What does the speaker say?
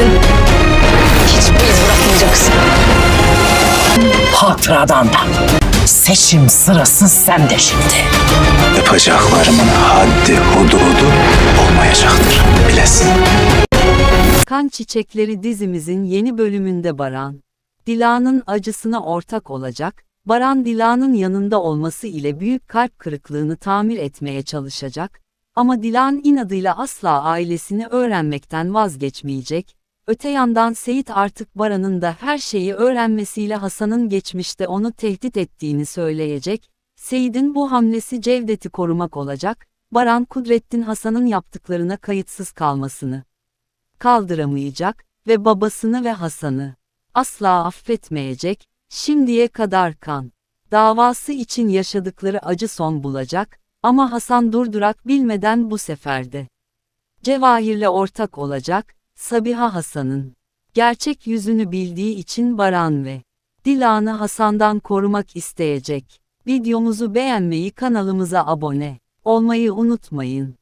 verdin. Hiçbir iz bırakmayacaksın. Hatıradan da. Seçim sırası sende şimdi. Yapacaklarımın haddi hududu olmayacaktır. Bilesin. Kan Çiçekleri dizimizin yeni bölümünde Baran, Dila'nın acısına ortak olacak, Baran Dila'nın yanında olması ile büyük kalp kırıklığını tamir etmeye çalışacak, ama Dilan inadıyla asla ailesini öğrenmekten vazgeçmeyecek, öte yandan Seyit artık Baran'ın da her şeyi öğrenmesiyle Hasan'ın geçmişte onu tehdit ettiğini söyleyecek, Seyit'in bu hamlesi Cevdet'i korumak olacak, Baran Kudrettin Hasan'ın yaptıklarına kayıtsız kalmasını kaldıramayacak ve babasını ve Hasan'ı asla affetmeyecek, şimdiye kadar kan davası için yaşadıkları acı son bulacak ama Hasan durdurak bilmeden bu seferde Cevahir'le ortak olacak, Sabiha Hasan'ın gerçek yüzünü bildiği için Baran ve Dilan'ı Hasan'dan korumak isteyecek. Videomuzu beğenmeyi kanalımıza abone olmayı unutmayın.